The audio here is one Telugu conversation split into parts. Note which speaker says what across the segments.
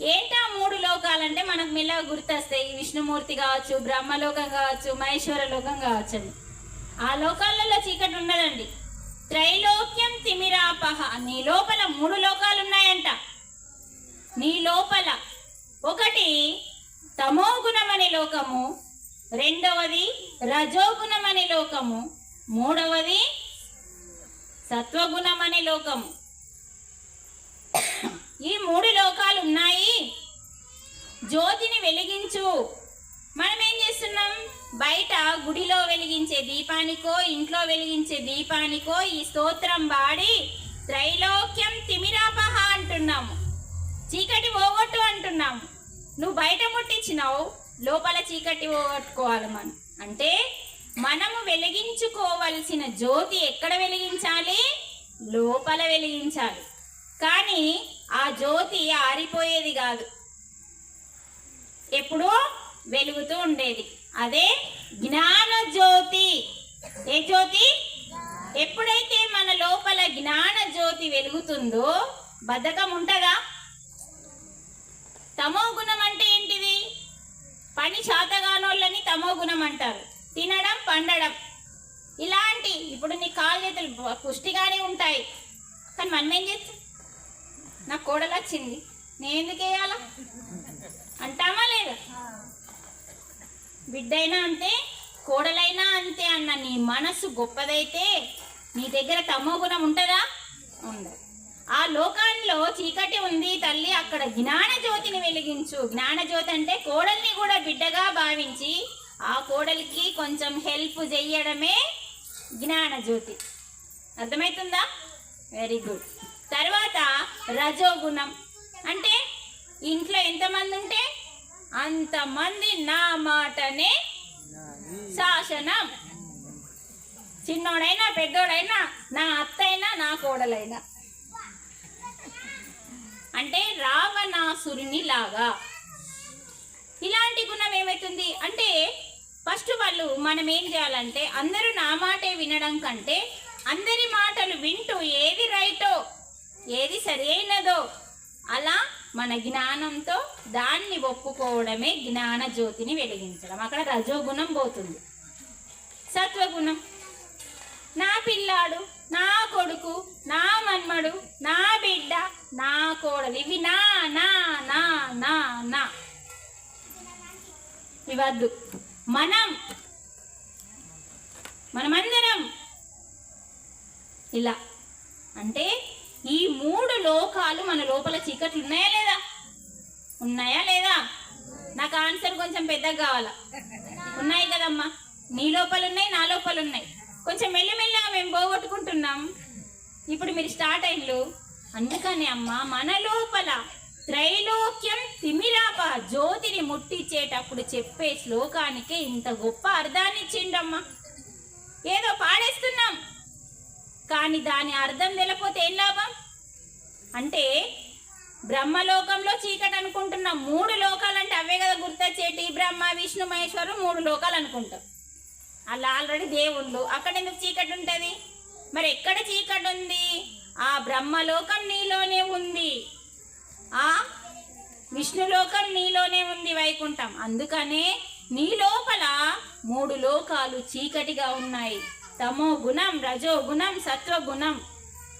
Speaker 1: ఏంటా మూడు లోకాలంటే మనకు మెల్లగా గుర్తొస్తాయి. విష్ణుమూర్తి కావచ్చు బ్రహ్మలోకం కావచ్చు మహేశ్వర లోకం కావచ్చు అని. ఆ లోకాలలో చీకటి ఉన్నదండి త్రైలోక్యం తిమిరాపహ. నీ లోపల మూడు లోకాలు ఉన్నాయంట నీ లోపల ఒకటి తమోగుణం అనే లోకము రెండవది రజోగుణం అనే లోకము మూడవది సత్వగుణం అనే లోకము. ఈ మూడు లోకాలు జ్యోతిని వెలిగించు. మనం ఏం చేస్తున్నాం? బయట గుడిలో వెలిగించే దీపానికో ఇంట్లో వెలిగించే దీపానికో ఈ స్తోత్రం వాడి త్రైలోక్యం తిమిరాపహ అంటున్నాము. చీకటి పోగొట్టు అంటున్నాము. నువ్వు బయట ముట్టించినావు లోపల చీకటి పోగొట్టుకోవాలి మనం. అంటే మనము వెలిగించుకోవలసిన జ్యోతి ఎక్కడ వెలిగించాలి? లోపల వెలిగించాలి. కానీ ఆ జ్యోతి ఆరిపోయేది కాదు. ఎప్పుడూ వెలుగుతూ ఉండేది. అదే జ్ఞాన జ్యోతి. ఏ జ్యోతి? ఎప్పుడైతే మన లోపల జ్ఞాన జ్యోతి వెలుగుతుందో బద్ధకం ఉంటుందా? తమో గుణం అంటే ఏంటిది? పని శాతగానోళ్ళని తమో గుణం అంటారు. తినడం పండడం. ఇలాంటి ఇప్పుడు నీ కాలు చేతులు పుష్టిగానే ఉంటాయి. కానీ మనం ఏం చేస్తాం నాకు కోడలు వచ్చింది నేను ఎందుకు వేయాలా అంటామా లేదా బిడ్డైనా అంతే కోడలైనా అంతే అన్న నీ మనసు గొప్పదైతే నీ దగ్గర తమో గుణం ఉంటుందా? ఉండదు. ఆ లోకాల్లో చీకటి ఉంది తల్లి అక్కడ జ్ఞాన జ్యోతిని వెలిగించు. జ్ఞాన జ్యోతి అంటే కోడల్ని కూడా బిడ్డగా భావించి ఆ కోడలికి కొంచెం హెల్ప్ చెయ్యడమే జ్ఞాన జ్యోతి. అర్థమవుతుందా వెరీ గుడ్. తర్వాత రజోగుణం. అంటే ఇంట్లో ఎంతమంది ఉంటే అంతమంది నా మాటనే శాసనం. చిన్నోడైనా పెద్దోడైనా నా అత్తైనా నా కోడలైనా. అంటే రావణాసురుని లాగా. ఇలాంటి గుణం ఏమవుతుంది అంటే ఫస్ట్ వాళ్ళు మనం ఏం చేయాలంటే అందరూ నా మాటే వినడం కంటే అందరి మాటలు వింటూ ఏది రైటో ఏది సరైనదో అలా మన జ్ఞానంతో దాన్ని ఒప్పుకోవడమే జ్ఞాన జ్యోతిని వెలిగించడం. అక్కడ రజోగుణం పోతుంది. సత్వగుణం. నా పిల్లాడు నా కొడుకు నా మన్మడు నా బిడ్డ నా కోడలు ఇవి నా నా నా నా నా. ఇవద్దు మనం మనమందరం ఇలా. అంటే ఈ మూడు లోకాలు మన లోపల చీకట్లు ఉన్నాయా లేదా? ఉన్నాయా లేదా? నాకు ఆన్సర్ కొంచెం పెద్దగా కావాలా? ఉన్నాయి కదమ్మా. నీ లోపల ఉన్నాయి నా లోపల ఉన్నాయి కొంచెం మెల్లమెల్లగా మేము పోగొట్టుకుంటున్నాం. ఇప్పుడు మీరు స్టార్ట్ అయ్యిండ్రు. అందుకనే అమ్మ మన లోపల త్రైలోక్యం తిమిరాప జ్యోతిని ముట్టించేటప్పుడు చెప్పే శ్లోకానికి ఇంత గొప్ప అర్థాన్ని ఇచ్చిండమ్మా. ఏదో పాడేస్తున్నాం. కానీ దాని అర్థం తెలియకపోతే ఏం లాభం? అంటే బ్రహ్మలోకంలో చీకటి అనుకుంటున్నాం మూడు లోకాలు అంటే అవే కదా గుర్తొచ్చేటి. బ్రహ్మ విష్ణు మహేశ్వరు మూడు లోకాలు అనుకుంటాం. అలా ఆల్రెడీ దేవుళ్ళు. అక్కడ ఎందుకు చీకటి ఉంటుంది? మరి ఎక్కడ చీకటి ఉంది? ఆ బ్రహ్మలోకం నీలోనే ఉంది. ఆ విష్ణులోకం నీలోనే ఉంది వైకుంఠం. అందుకనే నీ లోపల మూడు లోకాలు చీకటిగా ఉన్నాయి. తమో గుణం రజో గుణం సత్వ గుణం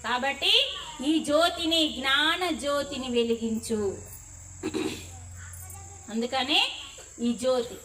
Speaker 1: కాబట్టి ఈ జ్యోతిని జ్ఞాన జ్యోతిని వెలిగించు. అందుకనే ఈ జ్యోతి.